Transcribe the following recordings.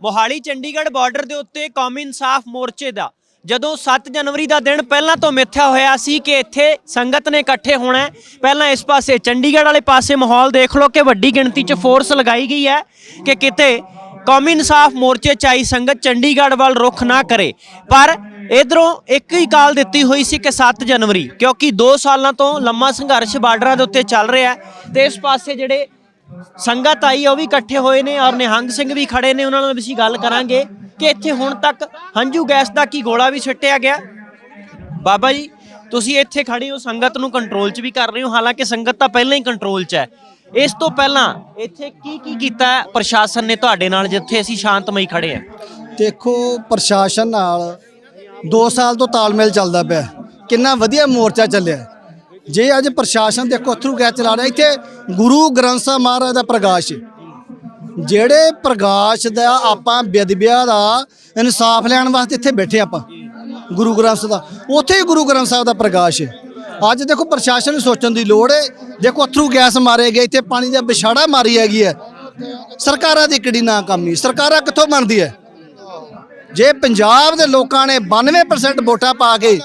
Mohali Chandigarh border ਦੇ ਉੱਤੇ ਕੌਮੀ ਇਨਸਾਫ ਮੋਰਚੇ ਦਾ। ਜਦੋਂ 7 ਜਨਵਰੀ ਦਾ ਦਿਨ ਪਹਿਲਾਂ ਤੋਂ ਮਿੱਥਿਆ ਹੋਇਆ ਸੀ ਕਿ ਇੱਥੇ ਸੰਗਤ ਨੇ ਇਕੱਠੇ ਹੋਣਾ ਹੈ, ਪਹਿਲਾਂ ਇਸ ਪਾਸੇ ਚੰਡੀਗੜ੍ਹ ਵਾਲੇ ਪਾਸੇ ਮਾਹੌਲ ਦੇਖ ਲਓ ਕਿ ਵੱਡੀ ਗਿਣਤੀ 'ਚ ਫੋਰਸ ਲਗਾਈ ਗਈ ਹੈ ਕਿ ਕਿਤੇ ਕੌਮੀ ਇਨਸਾਫ ਮੋਰਚੇ 'ਚ ਆਈ ਸੰਗਤ ਚੰਡੀਗੜ੍ਹ ਵੱਲ ਰੁਖ ਨਾ ਕਰੇ। ਪਰ ਇਧਰੋਂ ਇੱਕ ਹੀ ਕਾਲ ਦਿੱਤੀ ਹੋਈ ਸੀ ਕਿ 7 ਜਨਵਰੀ, ਕਿਉਂਕਿ 2 ਸਾਲਾਂ ਤੋਂ ਲੰਮਾ ਸੰਘਰਸ਼ ਬਾਰਡਰਾਂ ਦੇ ਉੱਤੇ ਚੱਲ ਰਿਹਾ ਹੈ ਤੇ ਇਸ ਪਾਸੇ ਜਿਹੜੇ ਸੰਗਤ ਆਈ ਹੈ ਉਹ ਵੀ ਇਕੱਠੇ ਹੋਏ ਨੇ ਔਰ ਨਿਹੰਗ ਸਿੰਘ ਵੀ ਖੜੇ ਨੇ, ਉਹਨਾਂ ਨਾਲ ਵੀ ਅਸੀਂ ਗੱਲ ਕਰਾਂਗੇ ਕਿ ਇੱਥੇ ਹੁਣ ਤੱਕ ਹੰਝੂ ਗੈਸ ਦਾ ਕੀ ਗੋਲਾ ਵੀ ਛੱਟਿਆ ਗਿਆ। ਬਾਬਾ ਜੀ, ਤੁਸੀਂ ਇੱਥੇ ਖੜੇ ਹੋ, ਸੰਗਤ ਨੂੰ ਕੰਟਰੋਲ 'ਚ ਵੀ ਕਰ ਰਹੇ ਹੋ, ਹਾਲਾਂਕਿ ਸੰਗਤ ਤਾਂ ਪਹਿਲਾਂ ਹੀ ਕੰਟਰੋਲ 'ਚ ਹੈ। ਇਸ ਤੋਂ ਪਹਿਲਾਂ ਇੱਥੇ ਕੀ ਕੀ ਕੀਤਾ ਪ੍ਰਸ਼ਾਸਨ ਨੇ ਤੁਹਾਡੇ ਨਾਲ, ਜਿੱਥੇ ਅਸੀਂ ਸ਼ਾਂਤਮਈ ਖੜੇ ਆ ਦੇਖੋ, ਪ੍ਰਸ਼ਾਸਨ ਨਾਲ 2 ਸਾਲ ਤੋਂ ਤਾਲਮੇਲ ਚੱਲਦਾ ਪਿਆ। ਕਿੰਨਾ ਵਧੀਆ ਮੋਰਚਾ ਚੱਲਿਆ। ਜੇ ਅੱਜ ਪ੍ਰਸ਼ਾਸਨ ਦੇਖੋ ਅਥਰੂ ਗੈਸ ਚਲਾ ਰਿਹਾ, ਇੱਥੇ ਗੁਰੂ ਗ੍ਰੰਥ ਸਾਹਿਬ ਮਹਾਰਾਜ ਦਾ ਪ੍ਰਕਾਸ਼ ਜਿਹੜੇ ਪ੍ਰਕਾਸ਼ ਦਾ ਆਪਾਂ ਬੇਦਬਿਆ ਦਾ ਇਨਸਾਫ ਲੈਣ ਵਾਸਤੇ ਇੱਥੇ ਬੈਠੇ ਆਪਾਂ, ਗੁਰੂ ਗ੍ਰੰਥ ਸਾਹਿਬ ਦਾ, ਉੱਥੇ ਹੀ ਗੁਰੂ ਗ੍ਰੰਥ ਸਾਹਿਬ ਦਾ ਪ੍ਰਕਾਸ਼ ਅੱਜ ਦੇਖੋ ਪ੍ਰਸ਼ਾਸਨ ਨੂੰ ਸੋਚਣ ਦੀ ਲੋੜ ਹੈ, ਦੇਖੋ ਅਥਰੂ ਗੈਸ ਮਾਰੇ ਗਏ, ਇੱਥੇ ਪਾਣੀ ਦਾ ਵਿਛਾੜਾ ਮਾਰੀ ਹੈਗੀ ਹੈ। ਸਰਕਾਰਾਂ ਦੀ ਕਿਹੜੀ ਨਾਕਾਮੀ ਸਰਕਾਰਾਂ ਕਿੱਥੋਂ ਬਣਦੀ ਹੈ? ਜੇ ਪੰਜਾਬ ਦੇ ਲੋਕਾਂ ਨੇ 92% ਵੋਟਾਂ ਪਾ ਕੇ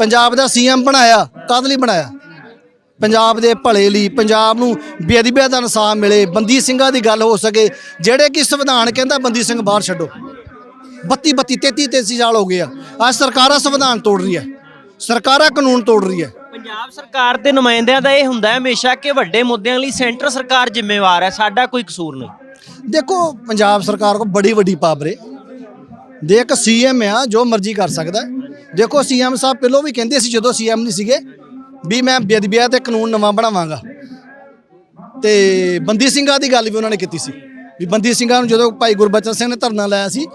ਪੰਜਾਬ ਦਾ ਸੀਐਮ ਬਣਾਇਆ ਕਦ ਲਈ ਬਣਾਇਆ? ਪੰਜਾਬ ਦੇ ਭਲੇ ਲਈ ਪੰਜਾਬ ਨੂੰ ਬੇਅਦਬੀਆਂ ਦਾ ਇਨਸਾਫ ਮਿਲੇ ਬੰਦੀ ਸਿੰਘਾਂ ਦੀ ਗੱਲ ਹੋ ਸਕੇ ਜਿਹੜੇ ਕਿ ਸੰਵਿਧਾਨ ਕਹਿੰਦਾ ਬੰਦੀ ਸਿੰਘ ਬਾਹਰ ਛੱਡੋ। 32 32 33 33 ਸਾਲ ਹੋ ਗਏ ਆ। ਅੱਜ ਸਰਕਾਰਾਂ ਸੰਵਿਧਾਨ ਤੋੜ ਰਹੀ ਹੈ। ਸਰਕਾਰਾਂ ਕਾਨੂੰਨ ਤੋੜ ਰਹੀ ਹੈ। ਪੰਜਾਬ ਸਰਕਾਰ ਦੇ ਨੁਮਾਇੰਦਿਆਂ ਦਾ ਇਹ ਹੁੰਦਾ ਹੈ ਹਮੇਸ਼ਾ ਕਿ ਵੱਡੇ ਮੁੱਦਿਆਂ ਲਈ ਸੈਂਟਰ ਸਰਕਾਰ ਜ਼ਿੰਮੇਵਾਰ ਹੈ ਸਾਡਾ ਕੋਈ ਕਸੂਰ ਨਹੀਂ। ਦੇਖੋ ਪੰਜਾਬ ਸਰਕਾਰ ਕੋ ਬੜੀ ਵੱਡੀ ਪਾਵਰ ਹੈ। ਦੇ ਇੱਕ ਸੀਐਮ ਆ ਜੋ ਮਰਜ਼ੀ ਕਰ ਸਕਦਾ ਹੈ। ਦੇਖੋ ਸੀਐਮ ਸਾਹਿਬ ਪਹਿਲਾਂ ਵੀ ਕਹਿੰਦੇ ਸੀ ਜਦੋਂ ਸੀਐਮ ਨਹੀਂ ਸੀਗੇ ਵੀ ਮੈਂ ਬੇਅਦਬੀਆਂ ਤੇ ਕਾਨੂੰਨ ਨਵਾਂ ਬਣਾਵਾਂਗਾ। ਤੇ ਬੰਦੀ ਸਿੰਘਾਂ ਦੀ ਗੱਲ ਵੀ ਉਹਨਾਂ ਨੇ ਕੀਤੀ ਸੀ। ਵੀ ਬੰਦੀ ਸਿੰਘਾਂ ਨੂੰ ਜਦੋਂ ਭਾਈ ਗੁਰਬਚਨ ਸਿੰਘ ਨੇ ਧਰਨਾ ਲਾਇਆ ਸੀ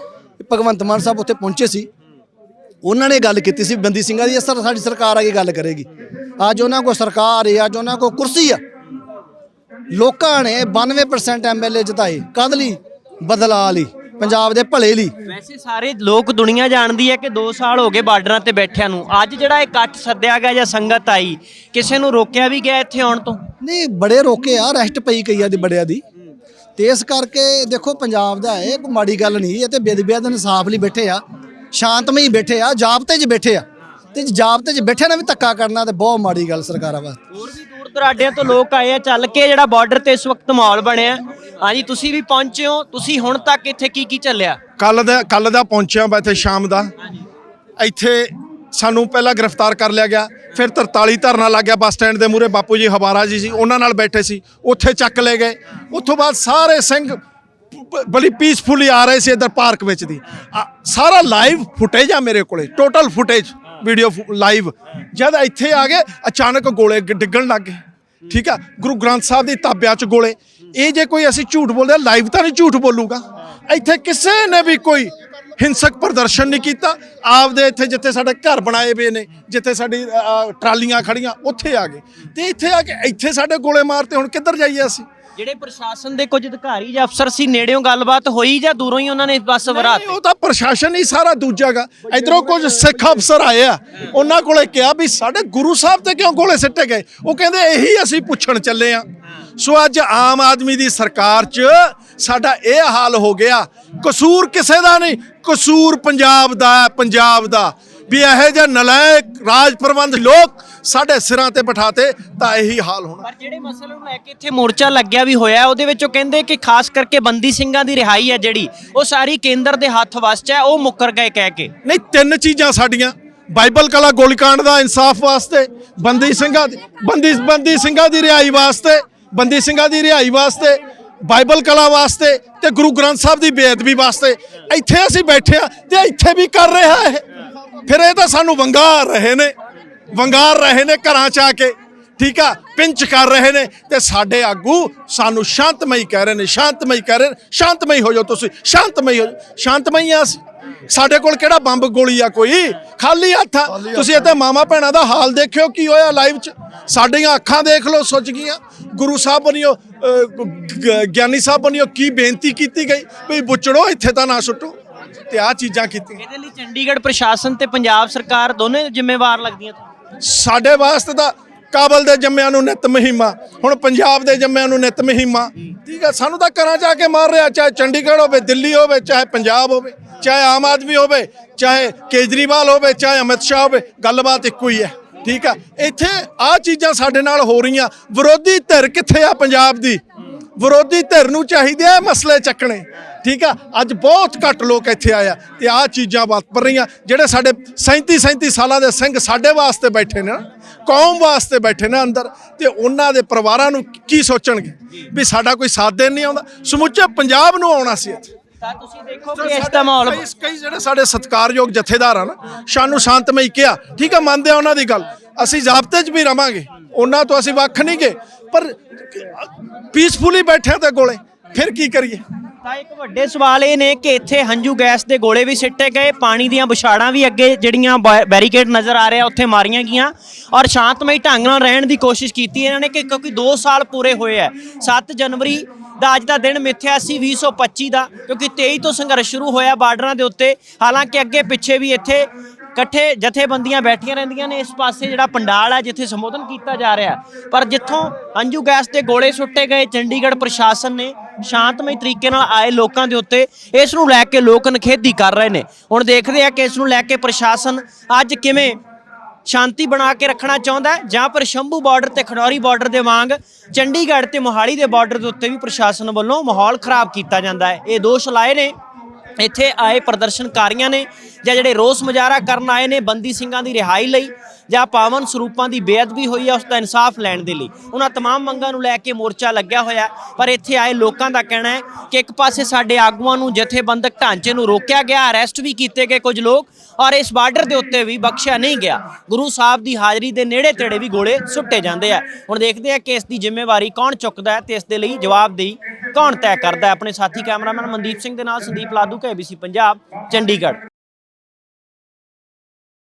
ਭਗਵੰਤ ਮਾਨ ਸਾਹਿਬ ਉੱਥੇ ਪਹੁੰਚੇ ਸੀ, ਉਹਨਾਂ ਨੇ ਗੱਲ ਕੀਤੀ ਸੀ ਬੰਦੀ ਸਿੰਘਾਂ ਦੀ ਅਸਰ ਸਾਡੀ ਸਰਕਾਰ ਆ ਕੇ ਗੱਲ ਕਰੇਗੀ। ਅੱਜ ਉਹਨਾਂ ਕੋਲ ਸਰਕਾਰ ਹੈ ਅੱਜ ਉਹਨਾਂ ਕੋਲ ਕੁਰਸੀ ਆ। ਲੋਕਾਂ ਨੇ 92% ਐਮਐਲਏ ਜਿਤਾਏ ਕਦ ਲਈ? ਬਦਲਾਅ ਲਈ। ਪੰਜਾਬ ਦੇ ਭਲੇ ਲਈ। ਵੈਸੇ ਸਾਰੇ ਲੋਕ ਦੁਨੀਆ ਜਾਣਦੀ ਹੈ ਕਿ 2 ਸਾਲ ਹੋ ਗਏ ਬਾਰਡਰਾਂ ਤੇ ਬੈਠਿਆਂ ਨੂੰ। ਅੱਜ ਜਿਹੜਾ ਇਹ ਇਕੱਠ ਸੱਦਿਆ ਗਿਆ ਜਾਂ ਸੰਗਤ ਆਈ ਕਿਸੇ ਨੂੰ ਰੋਕਿਆ ਵੀ ਗਿਆ ਇੱਥੇ ਆਉਣ ਤੋਂ? ਨਹੀਂ ਬੜੇ ਰੋਕੇ ਆ ਰੈਸਟ ਪਈ ਕਈਆਂ ਦੀ ਬੜਿਆਂ ਦੀ। ਤੇ ਇਸ ਕਰਕੇ ਦੇਖੋ ਪੰਜਾਬ ਦਾ ਇਹ ਕੋਈ ਮਾੜੀ ਗੱਲ ਨਹੀਂ ਇਹ ਤੇ ਬੇਦਬੀਆਂ ਦੇ ਇਨਸਾਫ ਲਈ ਬੈਠੇ ਆ ਸ਼ਾਂਤਮਈ ਬੈਠੇ ਆ ਜਾਬਤੇ 'ਚ ਬੈਠੇ ਆ। ਤੇ ਜਾਬਤੇ 'ਚ ਬੈਠੇ ਨਾ ਵੀ ਧੱਕਾ ਕਰਨਾ ਤੇ ਬਹੁਤ ਮਾੜੀ ਗੱਲ ਸਰਕਾਰਾਂ ਵਾਸਤੇ। ਹੋਰ ਵੀ ਦੂਰ ਦਰਾਡਿਆਂ ਤੋਂ ਲੋਕ ਆਏ ਆ ਚੱਲ ਕੇ ਜਿਹੜਾ ਬਾਰਡਰ ਤੇ ਇਸ ਵਕਤ ਮਾਹੌਲ ਬਣਿਆ। ਹਾਂਜੀ ਤੁਸੀਂ ਵੀ ਪਹੁੰਚੇ ਹੋ। ਤੁਸੀਂ ਹੁਣ ਤੱਕ ਇੱਥੇ ਕੀ ਕੀ ਚੱਲਿਆ? ਕੱਲ ਦਾ ਕੱਲ ਦਾ ਪਹੁੰਚਿਆ ਮੈਂ ਇੱਥੇ ਸ਼ਾਮ ਦਾ। ਇੱਥੇ ਸਾਨੂੰ ਪਹਿਲਾਂ ਗ੍ਰਿਫਤਾਰ ਕਰ ਲਿਆ ਗਿਆ। ਫਿਰ 43 ਧਰਨਾ ਲੱਗ ਗਿਆ ਬੱਸ ਸਟੈਂਡ ਦੇ ਮੂਹਰੇ। ਬਾਪੂ ਜੀ ਹਵਾਰਾ ਜੀ ਸੀ ਉਹਨਾਂ ਨਾਲ ਬੈਠੇ ਸੀ। ਉੱਥੇ ਚੱਕ ਲੈ ਗਏ। ਉੱਥੋਂ ਬਾਅਦ ਸਾਰੇ ਸਿੰਘ ਬੜੀ ਪੀਸਫੁਲੀ ਆ ਰਹੇ ਸੀ ਇੱਧਰ ਪਾਰਕ ਵਿੱਚ ਦੀ। ਸਾਰਾ ਲਾਈਵ ਫੁਟੇਜ ਆ ਮੇਰੇ ਕੋਲੇ। ਟੋਟਲ ਫੁਟੇਜ ਵੀਡੀਓ ਲਾਈਵ ਜਦ ਇੱਥੇ ਆ ਗਏ ਅਚਾਨਕ ਗੋਲੇ ਡਿੱਗਣ ਲੱਗ ਗਏ। ਠੀਕ ਆ? ਗੁਰੂ ਗ੍ਰੰਥ ਸਾਹਿਬ ਦੀ ਤਾਬਿਆਂ ਚ ਗੋਲੇ। ਇਹ ਜੇ ਕੋਈ ਅਸੀਂ ਝੂਠ ਬੋਲਦੇ ਲਾਈਵ ਤਾਂ ਨਹੀਂ ਝੂਠ ਬੋਲੂਗਾ। ਇੱਥੇ ਕਿਸੇ ਨੇ ਵੀ ਕੋਈ ਹਿੰਸਕ ਪ੍ਰਦਰਸ਼ਨ ਨਹੀਂ ਕੀਤਾ। ਆਪਦੇ ਇੱਥੇ ਜਿੱਥੇ ਸਾਡੇ ਘਰ ਬਣਾਏ ਹੋਏ ਨੇ ਜਿੱਥੇ ਸਾਡੀ ਟਰਾਲੀਆਂ ਖੜੀਆਂ ਉੱਥੇ ਆ ਗਏ। ਤੇ ਇੱਥੇ ਆ ਕੇ ਇੱਥੇ ਸਾਡੇ ਗੋਲੇ ਮਾਰਤੇ ਹੁਣ ਕਿੱਧਰ ਜਾਈਏ ਅਸੀਂ? ਜਿਹੜੇ ਪ੍ਰਸ਼ਾਸਨ ਦੇ ਕੁਝ ਅਧਿਕਾਰੀ ਜਾਂ ਅਫਸਰ ਸੀ ਨੇੜਿਓਂ ਗੱਲਬਾਤ ਹੋਈ ਜਾਂ ਦੂਰੋਂ ਹੀ ਉਹਨਾਂ ਨੇ ਬਸ ਵਰਾਤ ਉਹ ਤਾਂ ਪ੍ਰਸ਼ਾਸਨ ਹੀ ਸਾਰਾ ਦੂਜਾਗਾ ਇਧਰੋਂ ਕੁਝ ਸਿੱਖ ਅਫਸਰ ਆਏ ਆ ਉਹਨਾਂ ਕੋਲੇ ਕਿਹਾ ਵੀ ਸਾਡੇ ਗੁਰੂ ਸਾਹਿਬ ਤੇ ਕਿਉਂ ਗੋਲੇ ਸਿੱਟੇ ਗਏ? ਉਹ ਕਹਿੰਦੇ ਇਹੀ ਅਸੀਂ ਪੁੱਛਣ ਚੱਲੇ ਆ। ਸੋ ਅੱਜ ਆਮ ਆਦਮੀ ਦੀ ਸਰਕਾਰ 'ਚ ਸਾਡਾ ਇਹ ਹਾਲ ਹੋ ਗਿਆ। ਕਸੂਰ ਕਿਸੇ ਦਾ ਨਹੀਂ ਕਸੂਰ ਪੰਜਾਬ ਦਾ ਪੰਜਾਬ ਦਾ। ਵੀ ਇਹੋ ਜਿਹੇ ਨਲਾਇਕ ਰਾਜ ਪ੍ਰਬੰਧ ਲੋਕ ਸਾਡੇ ਸਿਰਾਂ ਤੇ ਬਿਠਾਤੇ ਤਾਂ ਇਹੀ ਹਾਲ ਹੋਣਾ। ਪਰ ਜਿਹੜੇ ਮਸਲੇ ਨੂੰ ਲੈ ਕੇ ਇੱਥੇ ਮੋਰਚਾ ਲੱਗਿਆ ਵੀ ਹੋਇਆ ਉਹਦੇ ਵਿੱਚ ਉਹ ਕਹਿੰਦੇ ਕਿ ਖਾਸ ਕਰਕੇ ਬੰਦੀ ਸਿੰਘਾਂ ਦੀ ਰਿਹਾਈ ਹੈ ਜਿਹੜੀ ਉਹ ਸਾਰੀ ਕੇਂਦਰ ਦੇ ਹੱਥ ਵੱਸ 'ਚ ਹੈ ਉਹ ਮੁੱਕਰ ਗਏ ਕਹਿ ਕੇ। ਨਹੀਂ ਤਿੰਨ ਚੀਜ਼ਾਂ ਸਾਡੀਆਂ। ਬਾਈਬਲ ਕਲਾ ਗੋਲੀकांड ਦਾ ਇਨਸਾਫ ਵਾਸਤੇ ਬੰਦੀ ਸਿੰਘਾਂ ਦੀ ਬੰਦੀ ਬੰਦੀ ਸਿੰਘਾਂ ਦੀ ਰਿਹਾਈ ਵਾਸਤੇ ਬੰਦੀ ਸਿੰਘਾਂ ਦੀ ਰਿਹਾਈ ਵਾਸਤੇ, ਬਾਈਬਲ ਕਲਾ ਵਾਸਤੇ ਤੇ ਗੁਰੂ ਗ੍ਰੰਥ ਸਾਹਿਬ ਦੀ ਬੇਅਦਬੀ ਵਾਸਤੇ ਇੱਥੇ ਅਸੀਂ ਬੈਠੇ ਆ ਤੇ ਇੱਥੇ ਵੀ ਕਰ ਰਿਹਾ ਇਹ। ਫਿਰ ਇਹ ਤਾਂ ਸਾਨੂੰ ਵੰਗਾਰ ਰਹੇ ਨੇ, ਵੰਗਾਰ ਰਹੇ ਨੇ ਘਰਾਂ ਚ ਆ ਕੇ, ਠੀਕ ਆ, ਪਿੰਚ ਕਰ ਰਹੇ ਨੇ ਤੇ ਸਾਡੇ ਆਗੂ ਸਾਨੂੰ ਸ਼ਾਂਤਮਈ ਕਹਿ ਰਹੇ ਨੇ, ਸ਼ਾਂਤਮਈ ਕਹਿ ਰਹੇ ਨੇ, ਸ਼ਾਂਤਮਈ ਹੋ ਜਾਓ ਤੁਸੀਂ, ਸ਼ਾਂਤਮਈ ਹੋ ਜਾਓ, ਸ਼ਾਂਤਮਈ ਆ ਅਸੀਂ। ਸਾਡੇ ਕੋਲ ਕਿਹੜਾ ਬੰਬ ਗੋਲੀ ਆ ਕੋਈ? ਖਾਲੀ ਹੱਥ ਆ। ਤੁਸੀਂ ਇੱਥੇ ਮਾਮਾ ਭੈਣਾਂ ਦਾ ਹਾਲ ਦੇਖਿਓ ਕੀ ਹੋਇਆ ਲਾਈਵ 'ਚ। ਸਾਡੀਆਂ ਅੱਖਾਂ ਦੇਖ ਲਓ ਸੁੱਜ ਗਈਆਂ। ਗੁਰੂ ਸਾਹਿਬ ਬਣਿਓ ਗਿਆਨੀ ਸਾਹਿਬ ਬਣਿਓ ਕੀ ਬੇਨਤੀ ਕੀਤੀ ਗਈ? ਵੀ ਬੁੱਚੜੋ ਇੱਥੇ ਤਾਂ ਨਾ ਸੁੱਟੋ। ਤੇ ਆ ਚੀਜ਼ਾਂ ਕੀਤੀਆਂ। ਇਹਦੇ ਲਈ ਚੰਡੀਗੜ੍ਹ ਪ੍ਰਸ਼ਾਸਨ ਤੇ ਪੰਜਾਬ ਸਰਕਾਰ ਦੋਨੇ ਜ਼ਿੰਮੇਵਾਰ ਲੱਗਦੀਆਂ ਤੁਹਾਨੂੰ? ਸਾਡੇ ਵਾਸਤੇ ਤਾਂ ਕਾਬਲ ਦੇ ਜੰਮਿਆਂ ਨੂੰ ਨਿਤ ਮਹੀਮਾ, ਹੁਣ ਪੰਜਾਬ ਦੇ ਜੰਮਿਆਂ ਨੂੰ ਨਿਤ ਮਹੀਮਾ। ਠੀਕ ਹੈ ਸਾਨੂੰ ਤਾਂ ਘਰਾਂ ਜਾ ਕੇ ਮਾਰ ਰਿਹਾ, ਚਾਹੇ ਚੰਡੀਗੜ੍ਹ ਹੋਵੇ, ਦਿੱਲੀ ਹੋਵੇ, ਚਾਹੇ ਪੰਜਾਬ ਹੋਵੇ, ਚਾਹੇ ਆਮ ਆਦਮੀ ਹੋਵੇ, ਚਾਹੇ ਕੇਜਰੀਵਾਲ ਹੋਵੇ, ਚਾਹੇ ਅਮਿਤ ਸ਼ਾਹ ਹੋਵੇ, ਗੱਲਬਾਤ ਇੱਕੋ ਹੀ ਹੈ। ਠੀਕ ਆ, ਇੱਥੇ ਆ ਚੀਜ਼ਾਂ ਸਾਡੇ ਨਾਲ ਹੋ ਰਹੀਆਂ। ਵਿਰੋਧੀ ਧਿਰ ਕਿੱਥੇ ਆ ਪੰਜਾਬ ਦੀ? ਵਿਰੋਧੀ ਧਿਰ ਨੂੰ ਚਾਹੀਦੇ ਆ ਮਸਲੇ ਚੱਕਣੇ। ਠੀਕ ਆ, ਅੱਜ ਬਹੁਤ ਘੱਟ ਲੋਕ ਇੱਥੇ ਆਇਆ ਤੇ ਆ ਚੀਜ਼ਾਂ ਵਾਪਰ ਰਹੀਆਂ, ਜਿਹੜੇ ਸਾਡੇ 37 37 ਸਾਲਾਂ ਦੇ ਸਿੰਘ ਸਾਡੇ ਵਾਸਤੇ ਬੈਠੇ ਨੇ। ਕੌਮ ਵਾਸਤੇ ਬੈਠੇ ਨੇ ਅੰਦਰ ਤੇ ਉਹਨਾਂ ਦੇ ਪਰਿਵਾਰਾਂ ਨੂੰ ਕੀ ਸੋਚਣਗੇ? ਵੀ ਸਾਡਾ ਕੋਈ ਸਾਥ ਦੇਣ ਨਹੀਂ ਆਉਂਦਾ। ਸਮੁੱਚੇ ਪੰਜਾਬ ਨੂੰ ਆਉਣਾ ਸੀ ਇੱਥੇ। ਤਾਂ ਤੁਸੀਂ ਦੇਖੋ ਕਿ ਇਸ ਦਾ ਮਾਹੌਲ ਕਈ ਕਈ ਜਿਹੜੇ ਸਾਡੇ ਸਤਿਕਾਰਯੋਗ ਜਥੇਦਾਰ ਆ ਨਾ ਸਾਨੂੰ ਸ਼ਾਂਤਮਈ ਕਿਹਾ। ਠੀਕ ਆ ਮੰਨਦੇ ਆ ਉਹਨਾਂ ਦੀ ਗੱਲ। ਅਸੀਂ ਜ਼ਾਬਤੇ 'ਚ ਵੀ ਰਵਾਂਗੇ। ਉਹਨਾਂ ਤੋਂ ਅਸੀਂ ਵੱਖ ਨਹੀਂ ਗਏ। ਪਰ ਪੀਸਫੁਲੀ ਬੈਠੇ ਤੇ ਕੋਲੇ ਫਿਰ ਕੀ ਕਰੀਏ? ਤਾਂ ਇੱਕ ਵੱਡੇ ਸਵਾਲ ਇਹ ਨੇ ਕਿ ਇੱਥੇ ਹੰਝੂ ਗੈਸ ਦੇ ਗੋਲੇ ਵੀ ਸਿੱਟੇ ਗਏ, ਪਾਣੀ ਦੀਆਂ ਵਿਛਾੜਾਂ ਵੀ ਅੱਗੇ ਜਿਹੜੀਆਂ ਬੈ- ਬੈਰੀਕੇਡ ਨਜ਼ਰ ਆ ਰਿਹਾ, ਉੱਥੇ ਮਾਰੀਆਂ ਗਈਆਂ। ਔਰ ਸ਼ਾਂਤਮਈ ਢੰਗ ਨਾਲ ਰਹਿਣ ਦੀ ਕੋਸ਼ਿਸ਼ ਕੀਤੀ ਇਹਨਾਂ ਨੇ ਕਿ ਕਿਉਂਕਿ 2 ਸਾਲ ਪੂਰੇ ਹੋਏ ਆ 7 ਜਨਵਰੀ ਦਾ ਅੱਜ ਦਾ ਦਿਨ ਮਿੱਥਿਆ ਸੀ 2025 ਦਾ, ਕਿਉਂਕਿ 23 ਤੋਂ ਸੰਘਰਸ਼ ਸ਼ੁਰੂ ਹੋਇਆ ਬਾਰਡਰਾਂ ਦੇ ਉੱਤੇ। ਹਾਲਾਂਕਿ ਅੱਗੇ ਪਿੱਛੇ ਵੀ ਇੱਥੇ ਇਕੱਠੇ ਜਥੇਬੰਦੀਆਂ ਬੈਠੀਆਂ ਰਹਿੰਦੀਆਂ ਨੇ, ਇਸ ਪਾਸੇ ਜਿਹੜਾ ਪੰਡਾਲ ਹੈ ਜਿੱਥੇ ਸੰਬੋਧਨ ਕੀਤਾ ਜਾ ਰਿਹਾ। ਪਰ ਜਿੱਥੋਂ ਅੰਜੂ ਗੈਸ ਦੇ ਗੋਲੇ ਸੁੱਟੇ ਗਏ, ਚੰਡੀਗੜ੍ਹ ਪ੍ਰਸ਼ਾਸਨ ਨੇ ਸ਼ਾਂਤਮਈ ਤਰੀਕੇ ਨਾਲ ਆਏ ਲੋਕਾਂ ਦੇ ਉੱਤੇ, ਇਸ ਨੂੰ ਲੈ ਕੇ ਲੋਕ ਨਖੇਦੀ ਕਰ ਰਹੇ ਨੇ। ਹੁਣ ਦੇਖਦੇ ਆ ਕਿ ਇਸ ਨੂੰ ਲੈ ਕੇ ਪ੍ਰਸ਼ਾਸਨ ਅੱਜ ਕਿਵੇਂ ਸ਼ਾਂਤੀ ਬਣਾ ਕੇ ਰੱਖਣਾ ਚਾਹੁੰਦਾ ਹੈ, ਜਾਂ ਪਰ ਸ਼ੰਭੂ ਬਾਰਡਰ ਤੇ ਖਡੌਰੀ ਬਾਰਡਰ ਦੇ ਵਾਂਗ ਚੰਡੀਗੜ੍ਹ ਤੇ ਮੋਹਾਲੀ ਦੇ ਬਾਰਡਰ ਦੇ ਉੱਤੇ ਵੀ ਪ੍ਰਸ਼ਾਸਨ ਵੱਲੋਂ ਮਾਹੌਲ ਖਰਾਬ ਕੀਤਾ ਜਾਂਦਾ ਹੈ। ਇਹ ਦੋਸ਼ ਲਾਏ ਨੇ। ਇੱਥੇ ਆਏ ਪ੍ਰਦਰਸ਼ਨਕਾਰੀਆਂ ਨੇ ਜਾਂ ਜਿਹੜੇ ਰੋਸ ਮੁਜ਼ਾਹਰਾ ਕਰਨ ਆਏ ਨੇ ਬੰਦੀ ਸਿੰਘਾਂ ਦੀ ਰਿਹਾਈ ਲਈ। ਜਾਂ ਪਾਵਨ ਸਰੂਪਾਂ ਦੀ ਬੇਅਦਬੀ ਹੋਈ ਹੈ ਉਸ ਦਾ ਇਨਸਾਫ ਲੈਣ ਦੇ ਲਈ ਉਹਨਾਂ तमाम ਮੰਗਾਂ ਨੂੰ ਲੈ ਕੇ ਮੋਰਚਾ ਲੱਗਿਆ ਹੋਇਆ ਹੈ। ਪਰ ਇੱਥੇ ਆਏ ਲੋਕਾਂ ਦਾ ਕਹਿਣਾ ਹੈ ਕਿ ਇੱਕ ਪਾਸੇ ਸਾਡੇ ਆਗੂਆਂ ਨੂੰ ਜਥੇਬੰਦਕ ਢਾਂਚੇ ਨੂੰ ਰੋਕਿਆ ਗਿਆ ਅਰੈਸਟ ਵੀ ਕੀਤੇ ਗਏ ਕੁਝ ਲੋਕ ਔਰ ਇਸ ਬਾਰਡਰ ਦੇ ਉੱਤੇ ਵੀ ਬਖਸ਼ਿਆ ਨਹੀਂ ਗਿਆ ਗੁਰੂ ਸਾਹਿਬ ਦੀ ਹਾਜ਼ਰੀ ਦੇ ਨੇੜੇ ਤੇੜੇ ਵੀ ਗੋਲੇ ਸੁੱਟੇ ਜਾਂਦੇ ਆ ਹੁਣ ਦੇਖਦੇ ਆ ਕਿ ਇਸ ਦੀ ਜ਼ਿੰਮੇਵਾਰੀ ਕੌਣ ਚੁੱਕਦਾ ਹੈ ਤੇ ਇਸ ਦੇ ਲਈ ਜਵਾਬਦੇਹੀ ਕੌਣ ਤੈਅ ਕਰਦਾ ਹੈ ਆਪਣੇ ਸਾਥੀ ਕੈਮਰਾਮੈਨ ਮਨਦੀਪ ਸਿੰਘ ਦੇ ਨਾਲ ਸੰਦੀਪ ਲਾਦੂ ਕੇ ABC ਪੰਜਾਬ ਚੰਡੀਗੜ੍ਹ